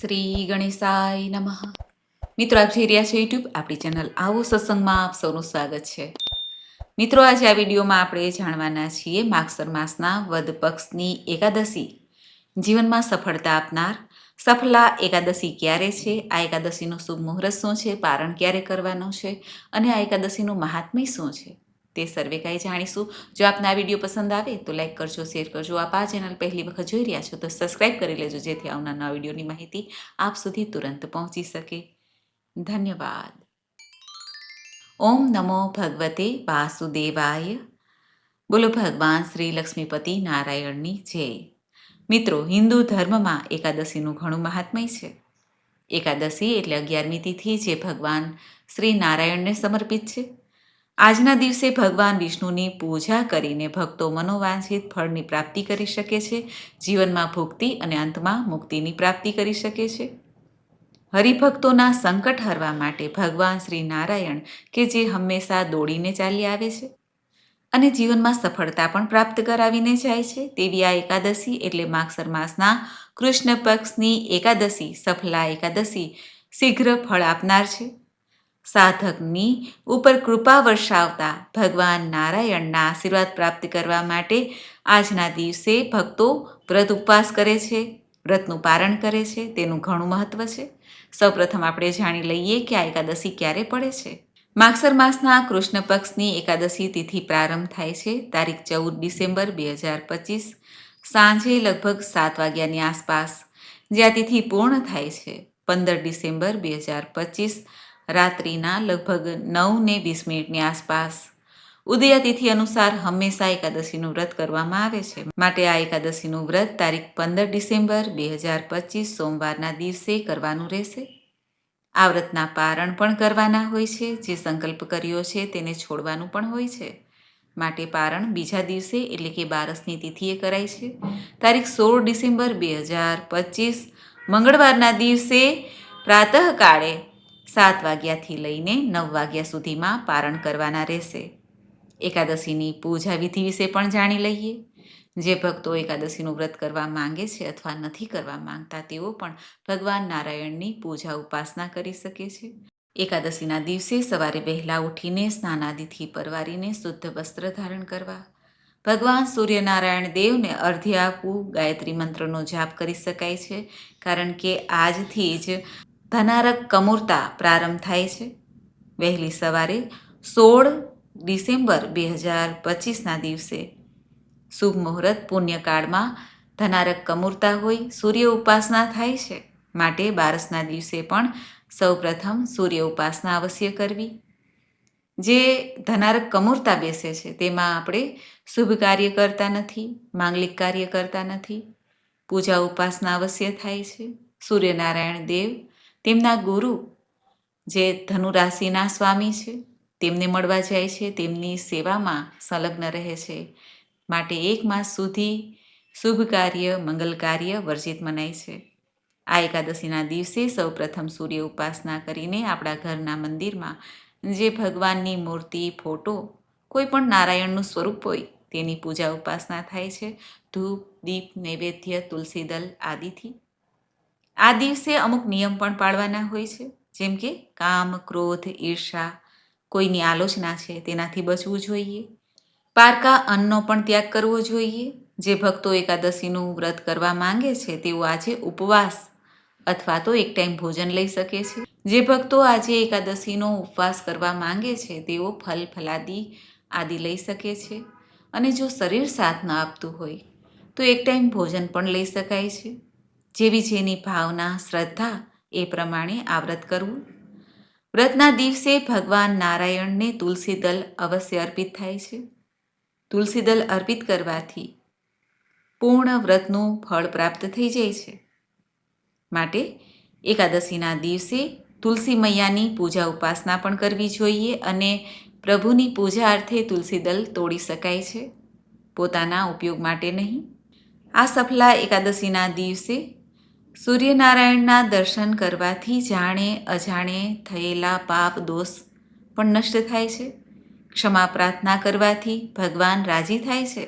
શ્રી ગણેશાય નમઃ. મિત્રો, આપ જોઈ રહ્યા છો યુટ્યુબ આપણી ચેનલ આવો સત્સંગમાં આપ સૌનું સ્વાગત છે. મિત્રો, આજે આ વિડીયોમાં આપણે જાણવાના છીએ માગસર માસના વદ પક્ષની એકાદશી. જીવનમાં સફળતા આપનાર, સફલા એકાદશી ક્યારે છે, આ એકાદશીનો શુભ મુહૂર્ત શું છે, પારણ ક્યારે કરવાનો છે, અને આ એકાદશીનું મહાત્મ્ય શું છે? તે સર્વે કાંઈ જાણીશું. જો આપને આ વીડિયો પસંદ આવે તો લાઈક કરજો, શેર કરજો. આપ આ ચેનલ પહેલી વખત જોઈ રહ્યા છો તો સબસ્ક્રાઈબ કરી લેજો, જેથી આવનાર નવા વિડીયોની માહિતી આપ સુધી તુરંત પહોંચી શકે. ધન્યવાદ. ઓમ નમો ભગવતે વાસુદેવાય. બોલો ભગવાન શ્રી લક્ષ્મીપતિ નારાયણની જય. મિત્રો, હિન્દુ ધર્મમાં એકાદશીનું ઘણું મહાત્મય છે. એકાદશી એટલે અગિયારમી તિથિ જે ભગવાન શ્રી નારાયણને સમર્પિત છે. આજના દિવસે ભગવાન વિષ્ણુની પૂજા કરીને ભક્તો મનોવાંછિત ફળની પ્રાપ્તિ કરી શકે છે, જીવનમાં ભુક્તિ અને અંતમાં મુક્તિની પ્રાપ્તિ કરી શકે છે. હરિભક્તોના સંકટ હરવા માટે ભગવાન શ્રી નારાયણ કે જે હંમેશા દોડીને ચાલી આવે છે અને જીવનમાં સફળતા પણ પ્રાપ્ત કરાવીને જાય છે, તેવી આ એકાદશી એટલે માગસર માસના કૃષ્ણ પક્ષની એકાદશી, સફલા એકાદશી શીઘ્ર ફળ આપનાર છે. સાધકની ઉપર કૃપા વર્ષાવતા ભગવાન નારાયણના આશીર્વાદ પ્રાપ્ત કરવા માટે આજના દિવસે ભક્તો વ્રત ઉપવાસ કરે છે, વ્રતનું પારણ કરે છે, તેનું ઘણું મહત્વ છે. સૌપ્રથમ આપણે જાણી લઈએ કે આ એકાદશી ક્યારે પડે છે. માગસર માસના કૃષ્ણ પક્ષની એકાદશી તિથિ પ્રારંભ થાય છે, તારીખ ચૌદ ડિસેમ્બર બે હજાર પચીસ, સાંજે લગભગ સાત વાગ્યાની આસપાસ જે આ તિથિ પૂર્ણ થાય છે, પંદર ડિસેમ્બર બે હજાર પચીસ રાત્રિના લગભગ નવ ને વીસ મિનિટની આસપાસ. ઉદયાતિથિ અનુસાર હંમેશા એકાદશીનું વ્રત કરવામાં આવે છે. માટે આ એકાદશીનું વ્રત તારીખ પંદર ડિસેમ્બર બે હજાર પચીસ સોમવારના દિવસે કરવાનું રહેશે. આ વ્રતના પારણ પણ કરવાના હોય છે. જે સંકલ્પ કર્યો છે તેને છોડવાનું પણ હોય છે. માટે પારણ બીજા દિવસે એટલે કે બારસની તિથિએ કરાય છે. તારીખ સોળ ડિસેમ્બર બે હજાર પચીસ મંગળવારના દિવસે પ્રાતઃકાળે સાત વાગ્યાથી લઈને નવ વાગ્યા સુધીમાં પારણ કરવાના રહેશે. એકાદશીની પૂજા વિધિ વિશે પણ જાણી લઈએ. જે ભક્તો એકાદશીનું વ્રત કરવા માંગે છે અથવા નથી કરવા માંગતા તેઓ પણ ભગવાન નારાયણની પૂજા ઉપાસના કરી શકે છે. એકાદશીના દિવસે સવારે વહેલા ઉઠીને સ્નાનાદિથી પરવારીને શુદ્ધ વસ્ત્ર ધારણ કરવા. ભગવાન સૂર્યનારાયણ દેવને અર્ધ્ય આપવું ગાયત્રી મંત્રનો જાપ કરી શકાય છે, કારણ કે આજથી જ ધનારક કમૂરતા પ્રારંભ થાય છે. વહેલી સવારે સોળ ડિસેમ્બર બે હજાર પચીસના દિવસે શુભ મુહૂર્ત પુણ્યકાળમાં ધનારક કમૂરતા હોય સૂર્ય ઉપાસના થાય છે માટે બારસના દિવસે પણ સૌપ્રથમ સૂર્ય ઉપાસના અવશ્ય કરવી. જે ધનારક કમૂરતા બેસે છે તેમાં આપણે શુભ કાર્ય કરતા નથી, માંગલિક કાર્ય કરતા નથી, પૂજા ઉપાસના અવશ્ય થાય છે, સૂર્યનારાયણ દેવ તેમના ગુરુ, જે ધનુ રાશિના સ્વામી છે, તેમને મળવા જાય છે, તેમની સેવામાં સંલગ્ન રહે છે. માટે એક માસ સુધી શુભ કાર્ય, મંગલ કાર્ય વર્જિત મનાય છે. આ એકાદશીના દિવસે સૌપ્રથમ સૂર્ય ઉપાસના કરીને આપણા ઘરના મંદિરમાં જે ભગવાનની મૂર્તિ, ફોટો, કોઈ પણ નારાયણનું સ્વરૂપ હોય, તેની પૂજા ઉપાસના થાય છે. ધૂપ, દીપ, નૈવેદ્ય, તુલસી દલ આદિથી આ દિવસે અમુક નિયમ પણ પાળવાના હોય છે. જેમ કે કામ, ક્રોધ, ઈર્ષા કોઈની આલોચના છે તેનાથી બચવું જોઈએ. પારકા અન્નનો પણ ત્યાગ કરવો જોઈએ. જે ભક્તો એકાદશીનું વ્રત કરવા માંગે છે તેઓ આજે ઉપવાસ અથવા તો એક ટાઈમ ભોજન લઈ શકે છે. જે ભક્તો આજે એકાદશીનો ઉપવાસ કરવા માંગે છે તેઓ ફલ, ફલાદી આદિ લઈ શકે છે. અને જો શરીર સાથ ન આપતું હોય તો એક ટાઈમ ભોજન પણ લઈ શકાય છે. જેવી જેની ભાવના, શ્રદ્ધા એ પ્રમાણે આ વ્રત કરવું. વ્રતના દિવસે ભગવાન નારાયણને તુલસી દલ અવશ્ય અર્પિત થાય છે. તુલસી દલ અર્પિત કરવાથી પૂર્ણ વ્રતનું ફળ પ્રાપ્ત થઈ જાય છે. માટે એકાદશીના દિવસે તુલસી મૈયાની પૂજા ઉપાસના પણ કરવી જોઈએ અને પ્રભુની પૂજા અર્થે તુલસી દલ તોડી શકાય છે. પોતાના ઉપયોગ માટે નહીં. આ સફલા એકાદશીના દિવસે સૂર્યનારાયણના દર્શન કરવાથી જાણે અજાણે થયેલા પાપ દોષ પણ નષ્ટ થાય છે. ક્ષમા પ્રાર્થના કરવાથી ભગવાન રાજી થાય છે.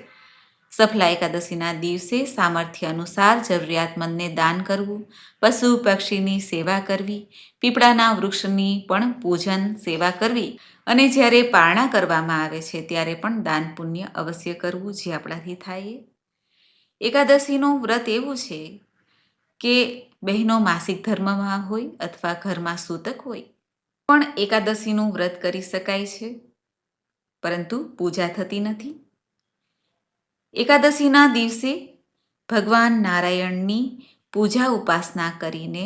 સફલા એકાદશીના દિવસે સામર્થ્ય અનુસાર જરૂરિયાતમંદને દાન કરવું, પશુ પક્ષીની સેવા કરવી, પીપળાના વૃક્ષની પણ પૂજન સેવા કરવી અને જ્યારે પારણા કરવામાં આવે છે ત્યારે પણ દાન પુણ્ય અવશ્ય કરવું જે આપણાથી થાય એકાદશીનું વ્રત એવું છે કે બહેનો માસિક ધર્મમાં હોય અથવા ઘરમાં સૂતક હોય, પણ એકાદશીનું વ્રત કરી શકાય છે? પરંતુ પૂજા થતી નથી. એકાદશીના દિવસે ભગવાન નારાયણની પૂજા ઉપાસના કરીને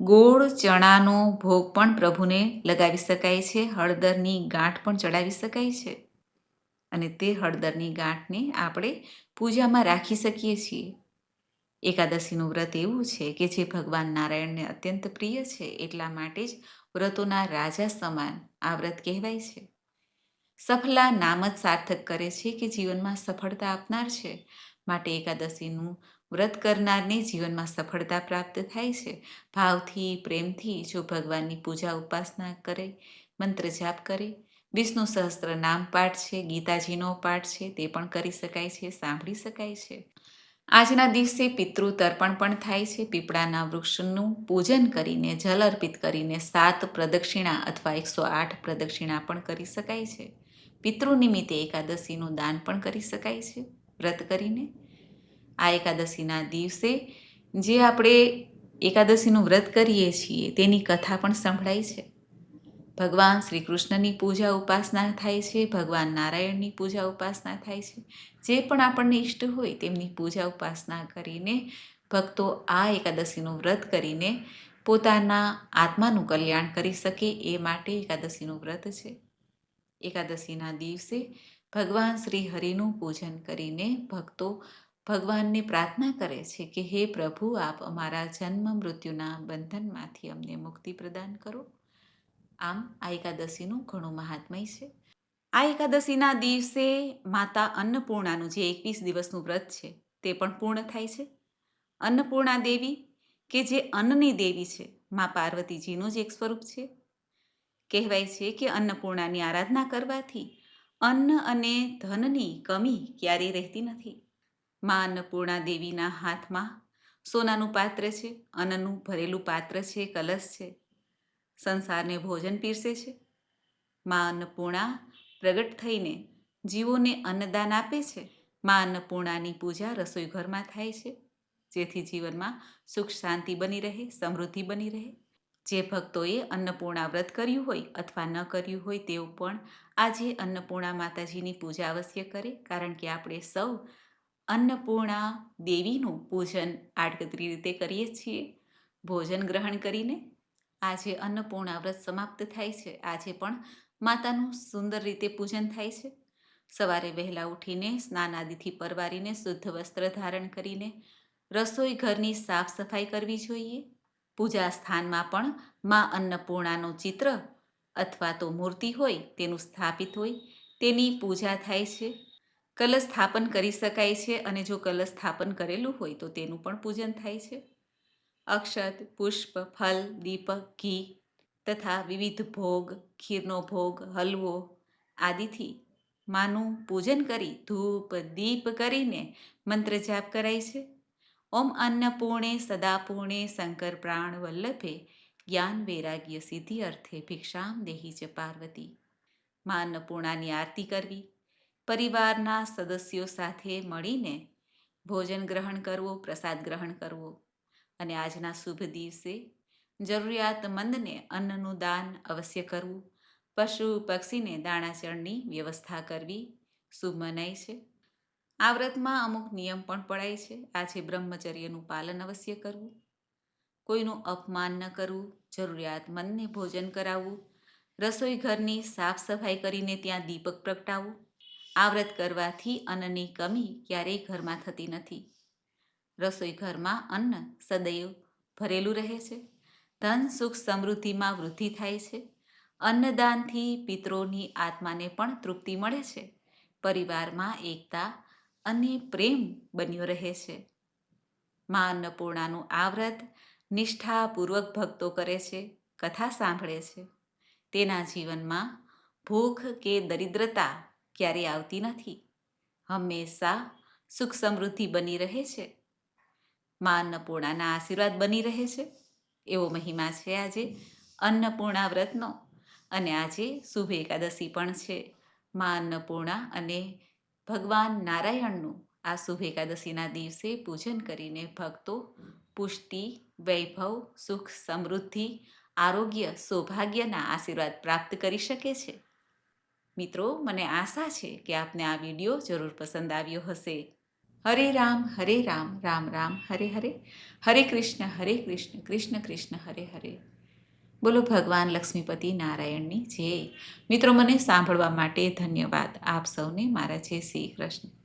ગોળ ચણાનો ભોગ પણ પ્રભુને લગાવી શકાય છે. હળદરની ગાંઠ પણ ચડાવી શકાય છે. અને તે હળદરની ગાંઠને આપણે પૂજામાં રાખી શકીએ છીએ. એકાદશીનું વ્રત એવું છે કે જે ભગવાન નારાયણને અત્યંત પ્રિય છે એટલા માટે જ વ્રતોના રાજા સમાન આ વ્રત કહેવાય છે. સફલા નામ જ સાર્થક કરે છે કે જીવનમાં સફળતા આપનાર છે. માટે એકાદશીનું વ્રત કરનારને જીવનમાં સફળતા પ્રાપ્ત થાય છે. ભાવથી, પ્રેમથી જો ભગવાનની પૂજા ઉપાસના કરે, મંત્ર જાપ કરે, વિષ્ણુ સહસ્ત્ર નામ પાઠ છે, ગીતાજીનો પાઠ છે, તે પણ કરી શકાય છે, સાંભળી શકાય છે. આજના દિવસે પિતૃ તર્પણ પણ થાય છે. પીપળાના વૃક્ષનું પૂજન કરીને, જલ અર્પિત કરીને સાત પ્રદક્ષિણા અથવા એકસો આઠ પ્રદક્ષિણા પણ કરી શકાય છે. પિતૃ નિમિત્તે એકાદશીનું દાન પણ કરી શકાય છે, વ્રત કરીને. આ એકાદશીના દિવસે જે આપણે એકાદશીનું વ્રત કરીએ છીએ, તેની કથા પણ સંભળાય છે. ભગવાન શ્રી કૃષ્ણની પૂજા ઉપાસના થાય છે, ભગવાન નારાયણની પૂજા ઉપાસના થાય છે. જે પણ આપણને ઈષ્ટ હોય તેમની પૂજા ઉપાસના કરીને ભક્તો આ એકાદશીનું વ્રત કરીને પોતાના આત્માનું કલ્યાણ કરી શકે એ માટે એકાદશીનું વ્રત છે. એકાદશીના દિવસે ભગવાન શ્રી હરિનું પૂજન કરીને ભક્તો ભગવાનને પ્રાર્થના કરે છે કે, હે પ્રભુ, આપ અમારા જન્મ મૃત્યુના બંધનમાંથી અમને મુક્તિ પ્રદાન કરો. આમ આ એકાદશીનું ઘણું મહાત્મય છે. આ એકાદશીના દિવસે માતા અન્નપૂર્ણાનું જે એકવીસ દિવસનું વ્રત છે, તે પણ પૂર્ણ થાય છે. અન્નપૂર્ણા દેવી કે જે અન્નની દેવી છે, મા પાર્વતીજીનું જ એક સ્વરૂપ છે. કહેવાય છે કે અન્નપૂર્ણાની આરાધના કરવાથી અન્ન અને ધનની કમી ક્યારેય રહેતી નથી. મા અન્નપૂર્ણા દેવીના હાથમાં સોનાનું પાત્ર છે, અન્નનું ભરેલું પાત્ર છે, કલશ છે. સંસારને ભોજન પીરસે છે. મા અન્નપૂર્ણા પ્રગટ થઈને જીવોને અન્નદાન આપે છે. મા અન્નપૂર્ણાની પૂજા રસોઈ ઘરમાં થાય છે. જેથી જીવનમાં સુખ શાંતિ બની રહે, સમૃદ્ધિ બની રહે. જે ભક્તોએ અન્નપૂર્ણા વ્રત કર્યું હોય અથવા ન કર્યું હોય તેઓ પણ આજે અન્નપૂર્ણા માતાજીની પૂજા અવશ્ય કરે, કારણ કે આપણે સૌ અન્નપૂર્ણા દેવીનું પૂજન આડકતરી રીતે કરીએ છીએ. ભોજન ગ્રહણ કરીને આજે અન્નપૂર્ણા વ્રત સમાપ્ત થાય છે. આજે પણ માતાનું સુંદર રીતે પૂજન થાય છે. સવારે વહેલા ઉઠીને સ્નાન આદિથી પરવારીને શુદ્ધ વસ્ત્ર ધારણ કરીને રસોઈ ઘરની સાફ સફાઈ કરવી જોઈએ. પૂજા સ્થાનમાં પણ મા અન્નપૂર્ણાનું ચિત્ર અથવા તો મૂર્તિ હોય તેનું સ્થાપિત હોય તેની પૂજા થાય છે. કલશ સ્થાપન કરી શકાય છે અને જો કલશ સ્થાપન કરેલું હોય તો તેનું પણ પૂજન થાય છે. અક્ષત, પુષ્પ, ફલ દીપક ઘી તથા વિવિધ ભોગ, ખીરનો ભોગ, હલવો આદિથી માનું પૂજન કરી ધૂપ, દીપ કરીને મંત્ર જાપ કરાય છે. ઓમ અન્નપૂર્ણે સદાપૂર્ણે શંકર પ્રાણ વલ્લભે જ્ઞાન વૈરાગ્ય સિદ્ધિ અર્થે ભિક્ષામ દેહી છે પાર્વતી. મા અન્નપૂર્ણાની આરતી કરવી. પરિવારના સદસ્યો સાથે મળીને ભોજન ગ્રહણ કરવો, પ્રસાદ ગ્રહણ કરવો. અને આજના શુભ દિવસે જરૂરિયાતમંદને અન્નનું દાન અવશ્ય કરવું. પશુ પક્ષીને દાણાચળની વ્યવસ્થા કરવી શુભ મનાય છે. આ વ્રતમાં અમુક નિયમ પણ પડાય છે. આજે બ્રહ્મચર્યનું પાલન અવશ્ય કરવું. કોઈનું અપમાન ન કરવું. જરૂરિયાતમંદને ભોજન કરાવવું. રસોઈ ઘરની સાફ સફાઈ કરીને ત્યાં દીપક પ્રગટાવવું. આ વ્રત કરવાથી અન્નની કમી ક્યારેય ઘરમાં થતી નથી. રસોઈ ઘરમાં અન્ન સદૈવ ભરેલું રહે છે. ધન સુખ સમૃદ્ધિમાં વૃદ્ધિ થાય છે. અન્નદાનથી પિતરોની આત્માને પણ તૃપ્તિ મળે છે. પરિવારમાં એકતા અને પ્રેમ બન્યો રહે છે. મા અન્નપૂર્ણાનું આ વ્રત નિષ્ઠાપૂર્વક ભક્તો કરે છે, કથા સાંભળે છે. તેના જીવનમાં ભૂખ કે દરિદ્રતા ક્યારેય આવતી નથી. હંમેશા સુખ સમૃદ્ધિ બની રહે છે. મા અન્નપૂર્ણાના આશીર્વાદ બની રહે છે. એવો મહિમા છે આજે અન્નપૂર્ણા વ્રતનો. અને આજે શુભ એકાદશી પણ છે. મા અન્નપૂર્ણા અને ભગવાન નારાયણનું આ શુભ એકાદશીના દિવસે પૂજન કરીને ભક્તો પુષ્ટિ, વૈભવ, સુખ, સમૃદ્ધિ, આરોગ્ય, સૌભાગ્યના આશીર્વાદ પ્રાપ્ત કરી શકે છે. મિત્રો, મને આશા છે કે આપને આ વીડિયો જરૂર પસંદ આવ્યો હશે. હરે રામ હરે રામ રામ રામ, હરે હરે. હરે કૃષ્ણ હરે કૃષ્ણ કૃષ્ણ કૃષ્ણ, હરે હરે. બોલો ભગવાન લક્ષ્મીપતિ નારાયણની જય. મિત્રો, મને સાંભળવા માટે ધન્યવાદ. આપ સૌને મારા જય શ્રી કૃષ્ણ.